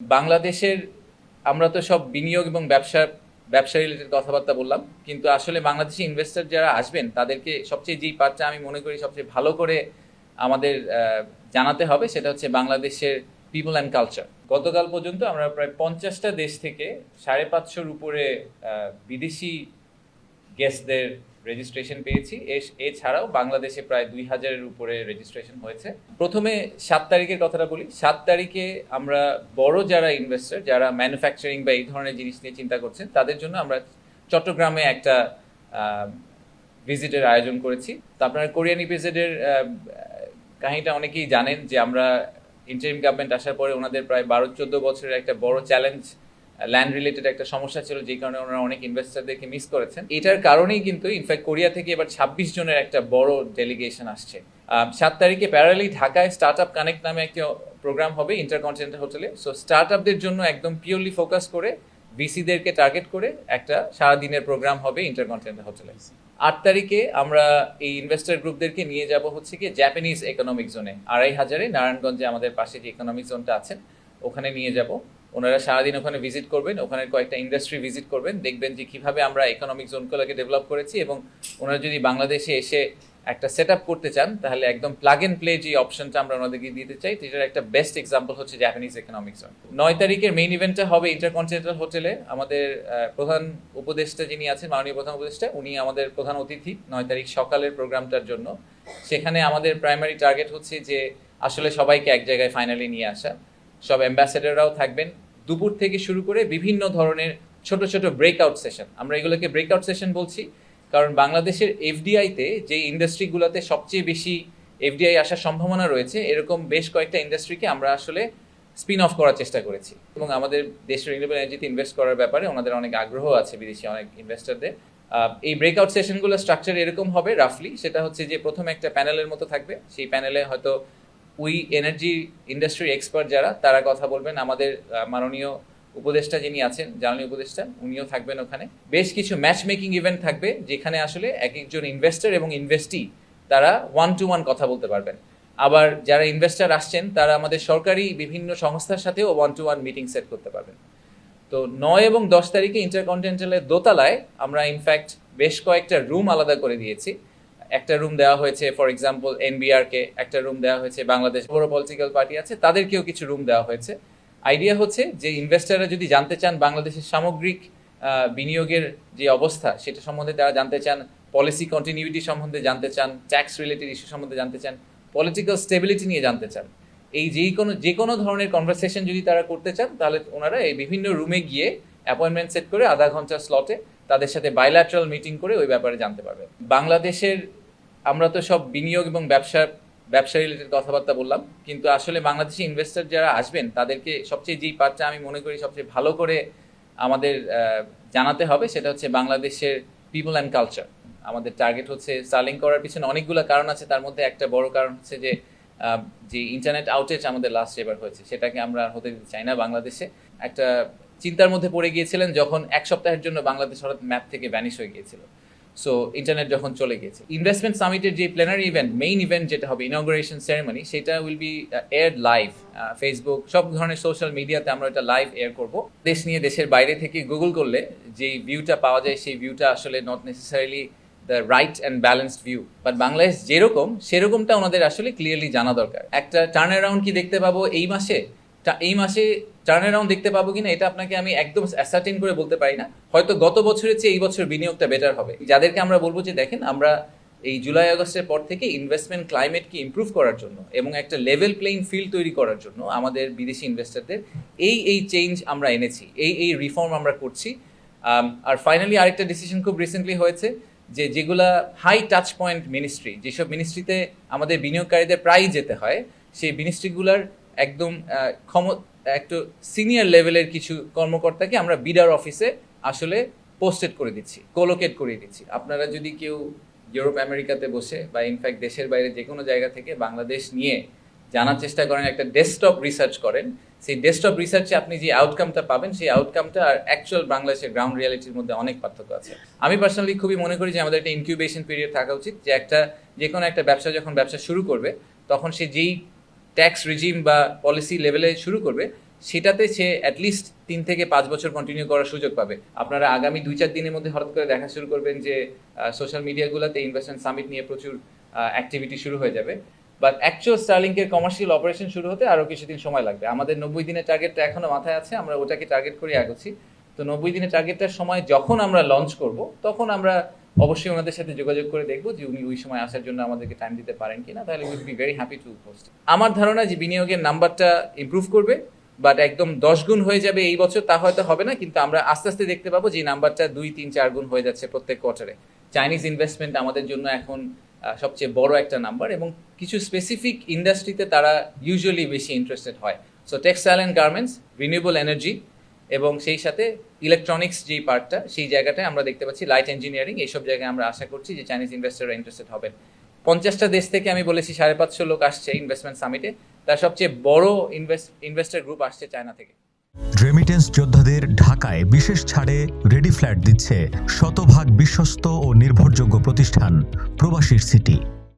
বাংলাদেশের, আমরা তো সব বিনিয়োগ এবং ব্যবসা ব্যবসা রিলেটেড কথাবার্তা বললাম, কিন্তু আসলে বাংলাদেশি ইনভেস্টর যারা আসবেন, তাদেরকে সবচেয়ে যেই পার্টটা আমি মনে করি সবচেয়ে ভালো করে আমাদের জানাতে হবে, সেটা হচ্ছে বাংলাদেশের পিপল অ্যান্ড কালচার গতকাল পর্যন্ত আমরা প্রায় পঞ্চাশটা দেশ থেকে সাড়ে পাঁচশোর উপরে বিদেশি গেস্টদের রেজিস্ট্রেশন পেয়েছি। এছাড়াও বাংলাদেশে প্রায় দুই হাজারের উপরে রেজিস্ট্রেশন হয়েছে। প্রথমে সাত তারিখের কথাটা বলি। সাত তারিখে আমরা বড় যারা ইনভেস্টর যারা ম্যানুফ্যাকচারিং বা এই ধরনের জিনিস নিয়ে চিন্তা করছেন, তাদের জন্য আমরা চট্টগ্রামে একটা ভিজিটের আয়োজন করেছি। তো আপনারা কোরিয়ান ইপিজেডের কাহিনীটা অনেকেই জানেন যে আমরা ইন্টারিম গভর্নমেন্ট আসার পরে ওনাদের প্রায় বারো চোদ্দ বছরের একটা বড় চ্যালেঞ্জ ল্যান্ড রিলেটেড একটা সমস্যা ছিল যে কারণে ওনারা অনেক ইনভেস্টরদেরকে মিস করেছেন। এটার কারণেই কিন্তু ইনফ্যাক্ট কোরিয়া থেকে এবার ছাব্বিশ জনের একটা বড় ডেলিগেশন আসছে। সাত তারিখে প্যারালি ঢাকায় স্টার্ট আপ কানেক্ট নামে একটা প্রোগ্রাম হবে ইন্টারকন্টিনেন্টাল হোটেলে সো স্টার্ট আপদের জন্য একদম পিওরলি ফোকাস করে ভিসিদেরকে টার্গেট করে একটা সারাদিনের প্রোগ্রাম হবে ইন্টারকন্টিনেন্টাল হোটেলে আট তারিখে আমরা এই ইনভেস্টর গ্রুপদেরকে নিয়ে যাব হচ্ছে কি জাপানিজ ইকোনমিক জোনে আড়াই হাজারে নারায়ণগঞ্জে আমাদের পাশে যে ইকোনমিক জোনটা আছে ওখানে নিয়ে যাব। ওনারা সারাদিন ওখানে ভিজিট করবেন, ওখানে কয়েকটা ইন্ডাস্ট্রি ভিজিট করবেন, দেখবেন যে কীভাবে আমরা ইকোনমিক জোনগুলোকে ডেভেলপ করেছি এবং ওনারা যদি বাংলাদেশে এসে একটা সেট করতে চান, তাহলে একদম প্লাগ এন্ড প্লে যে অপশনটা আমরা ওনাদেরকে দিতে চাই, সেটার একটা বেস্ট এক্সাম্পল হচ্ছে জাপানিজ ইকোনমিক জোন নয় তারিখের মেইন ইভেন্টটা হবে ইন্টারকন্টিনেন্টাল হোটেলে আমাদের প্রধান উপদেষ্টা যিনি আছেন, মাননীয় প্রধান উপদেষ্টা, উনি আমাদের প্রধান অতিথি নয় তারিখ সকালের প্রোগ্রামটার জন্য। সেখানে আমাদের প্রাইমারি টার্গেট হচ্ছে যে আসলে সবাইকে এক জায়গায় ফাইনালি নিয়ে আসা। সব অ্যাম্বাসেডাররাও থাকবেন। দুপুর থেকে শুরু করে বিভিন্ন ধরনের ছোট ছোট ব্রেকআউট সেশন আমরা এগুলোকে ব্রেকআউট সেশন বলছি, কারণ বাংলাদেশের এফডিআইতে যে ইন্ডাস্ট্রিগুলোতে সবচেয়ে বেশি এফডিআই আসার সম্ভাবনা রয়েছে, এরকম বেশ কয়েকটা ইন্ডাস্ট্রিকে আমরা আসলে স্পিন অফ করার চেষ্টা করেছি। এবং আমাদের দেশের রিনিউয়েবল এনার্জিতে ইনভেস্ট করার ব্যাপারে ওনাদের অনেক আগ্রহ আছে বিদেশি অনেক ইনভেস্টরদের এই ব্রেকআউট সেশনগুলো স্ট্রাকচার এরকম হবে রাফলি সেটা হচ্ছে যে প্রথমে একটা প্যানেলের মতো থাকবে। সেই প্যানেলে হয়তো উই এনার্জি ইন্ডাস্ট্রি এক্সপার্ট যারা, তারা কথা বলবেন। আমাদের মাননীয় উপদেষ্টা যিনি আছেন, জ্বালানি উপদেষ্টা, উনিও থাকবেন ওখানে। বেশ কিছু ম্যাচ মেকিং ইভেন্ট থাকবে, যেখানে আসলে এক একজন ইনভেস্টর এবং ইনভেস্টি তারা ওয়ান টু ওয়ান কথা বলতে পারবেন। আবার যারা ইনভেস্টর আসছেন, তারা আমাদের সরকারি বিভিন্ন সংস্থার সাথেও one to one meeting set করতে পারবেন। তো নয় এবং দশ তারিখে ইন্টারকন্টিনেন্টালের দোতলায় আমরা ইনফ্যাক্ট বেশ কয়েকটা রুম আলাদা করে দিয়েছি। একটা রুম দেওয়া হয়েছে ফর এক্সাম্পল এনবিআর কে একটা রুম দেওয়া হয়েছে, বাংলাদেশ বড় পলিটিক্যাল পার্টি আছে, তাদেরকেও কিছু রুম দেওয়া হয়েছে। আইডিয়া হচ্ছে যে ইনভেস্টাররা যদি জানতে চান বাংলাদেশের সামগ্রিক বিনিয়োগের যে অবস্থা, সেটা সম্বন্ধে তারা জানতে চান পলিসি কন্টিনিউটি সম্বন্ধে জানতে চান ট্যাক্স রিলেটেড ইস্যু সম্বন্ধে জানতে চান পলিটিক্যাল স্টেবিলিটি নিয়ে জানতে চান, এই যেই কোনো, যে কোনো ধরনের কনভারসেশন যদি তারা করতে চান, তাহলে ওনারা এই বিভিন্ন রুমে গিয়ে অ্যাপয়েন্টমেন্ট সেট করে আধা ঘণ্টার স্লটে তাদের সাথে বাইল্যাটারাল মিটিং করে ওই ব্যাপারে জানতে পারবে বাংলাদেশের আমরা তো সব বিনিয়োগ এবং ব্যবসা ব্যবসা রিলেটেড কথাবার্তা বললাম, কিন্তু আসলে বাংলাদেশি ইনভেস্টর যারা আসবেন, তাদেরকে সবচেয়ে যেই পার্টটা আমি মনে করি সবচেয়ে ভালো করে আমাদের জানাতে হবে, সেটা হচ্ছে বাংলাদেশের পিপল অ্যান্ড কালচার আমাদের টার্গেট হচ্ছে সার্লিং করার পিছনে অনেকগুলো কারণ আছে, তার মধ্যে একটা বড় কারণ হচ্ছে যে যে ইন্টারনেট আউটেজ আমাদের লাস্ট এবার হয়েছে, সেটাকে আমরা হতে দিতে চাই না বাংলাদেশে। একটা চিন্তার মধ্যে পড়ে গিয়েছিলেন যখন এক সপ্তাহের জন্য বাংলাদেশ হঠাৎ ম্যাপ থেকে ভ্যানিশ হয়ে গিয়েছিল। সো ইন্টারনেট যখন চলে গিয়েছে ইনভেস্টমেন্ট সামিটের যে প্ল্যানারি ইভেন্ট মেইন ইভেন্ট যেটা হবে ইনগ্রেশন সেরেমনি সেটা will be air live Facebook সব ধরনের সোশ্যাল মিডিয়াতে আমরা এটা লাইভ এয়ার করব। দেশ নিয়ে দেশের বাইরে থেকে গুগল করলে যেই ভিউটা পাওয়া যায়, সেই ভিউটা আসলে not necessarily the right and balanced view but Bangladesh যেরকম, সেরকমটা ওনাদের আসলে ক্লিয়ারলি জানা দরকার। একটা টার্ন অ্যারাউন্ড কি দেখতে পাবো এই মাসে? এই মাসে টার্ন অ্যারাউন্ড দেখতে পাবো কিনা এটা আপনাকে আমি একদম অ্যাসার্টেন করে বলতে পারি না। হয়তো গত বছরের চেয়ে এই বছর বিনিয়োগটা বেটার হবে। যাদেরকে আমরা বলব যে, দেখেন, আমরা এই জুলাই আগস্টের পর থেকে ইনভেস্টমেন্ট ক্লাইমেটকে ইমপ্রুভ করার জন্য এবং একটা লেভেল প্লেইং ফিল্ড তৈরি করার জন্য আমাদের বিদেশি ইনভেস্টরদের এই এই চেঞ্জ আমরা এনেছি, এই এই রিফর্ম আমরা করছি। আর ফাইনালি আরেকটা ডিসিশন খুব রিসেন্টলি হয়েছে যে, যেগুলা হাই টাচ পয়েন্ট মিনিস্ট্রি যেসব মিনিস্ট্রিতে আমাদের বিনিয়োগকারীদের প্রায়ই যেতে হয়, সেই মিনিস্ট্রিগুলার একদম ক্ষম, একটু সিনিয়র লেভেলের কিছু কর্মকর্তাকে আমরা বিডার অফিসে আসলে পোস্টেড করে দিচ্ছি কোলোকেট করিয়ে দিচ্ছি। আপনারা যদি কেউ ইউরোপ আমেরিকাতে বসে বা ইনফ্যাক্ট দেশের বাইরে যে কোনো জায়গা থেকে বাংলাদেশ নিয়ে জানার চেষ্টা করেন, একটা ডেস্কটপ রিসার্চ করেন, সেই ডেস্কটপ রিসার্চে আপনি যে আউটকামটা পাবেন, সেই আউটকামটা আর অ্যাকচুয়াল বাংলাদেশের গ্রাউন্ড রিয়ালিটির মধ্যে অনেক পার্থক্য আছে। আমি পার্সোনালি খুবই মনে করি যে আমাদের একটা ইনকিউবেশন পিরিয়ড থাকা উচিত, যে একটা যে কোনো একটা ব্যবসা যখন ব্যবসা শুরু করবে, তখন সে যেই ট্যাক্স রিজিম বা পলিসি লেভেলে শুরু করবে, সেটাতে সে অ্যাটলিস্ট তিন থেকে পাঁচ বছর কন্টিনিউ করার সুযোগ পাবে। আপনারা আগামী দুই চার দিনের মধ্যে হঠাৎ করে দেখা শুরু করবেন যে সোশ্যাল মিডিয়াগুলোতে ইনভেস্টমেন্ট সামিট নিয়ে প্রচুর অ্যাক্টিভিটি শুরু হয়ে যাবে। বাট অ্যাকচুয়াল স্টার্লিংকের কমার্শিয়াল অপারেশন শুরু হতে আরও কিছুদিন সময় লাগবে। আমাদের নব্বই দিনের টার্গেটটা এখনও মাথায় আছে, আমরা ওটাকে টার্গেট করে আগাচ্ছি তো নব্বই দিনের টার্গেটটার সময় যখন আমরা লঞ্চ করব, তখন আমরা অবশ্যই ওনাদের সাথে যোগাযোগ করে দেখব যে উনি ওই সময় আসার জন্য আমাদেরকে টাইম দিতে পারেন কিনা, তাহলে will be very happy to host আমার ধারণা যে বিনিয়োগের নাম্বারটা ইমপ্রুভ করবে বাট একদম দশ গুণ হয়ে যাবে এই বছর, তা হয়তো হবে না, কিন্তু আমরা আস্তে আস্তে দেখতে পাবো যে নাম্বারটা দুই, তিন, চার গুণ হয়ে যাচ্ছে প্রত্যেক কোয়ার্টারে চাইনিজ ইনভেস্টমেন্ট আমাদের জন্য এখন সবচেয়ে বড় একটা নাম্বার এবং কিছু স্পেসিফিক ইন্ডাস্ট্রিতে তারা ইউজুয়ালি বেশি ইন্টারেস্টেড হয়। So textile and garments renewable energy এবং সেই সাথে ইলেকট্রনিক্স যেই পার্টটা সেই জায়গাটায় আমরা দেখতে পাচ্ছি লাইট ইঞ্জিনিয়ারিং এইসব জায়গায় আমরা আশা করছি যে চাইনিজ ইনভেস্টাররা ইন্টারেস্টেড হবেন। পঞ্চাশটা দেশ থেকে আমি বলেছি সাড়ে পাঁচশো লোক আসছে ইনভেস্টমেন্ট সামিটে তার সবচেয়ে বড় ইনভেস্ট ইনভেস্টার গ্রুপ আসছে চায়না থেকে। রেমিটেন্স যোদ্ধাদের ঢাকায় বিশেষ ছাড়ে রেডি ফ্ল্যাট দিচ্ছে শতভাগ বিশ্বস্ত ও নির্ভরযোগ্য প্রতিষ্ঠান প্রবাসীর সিটি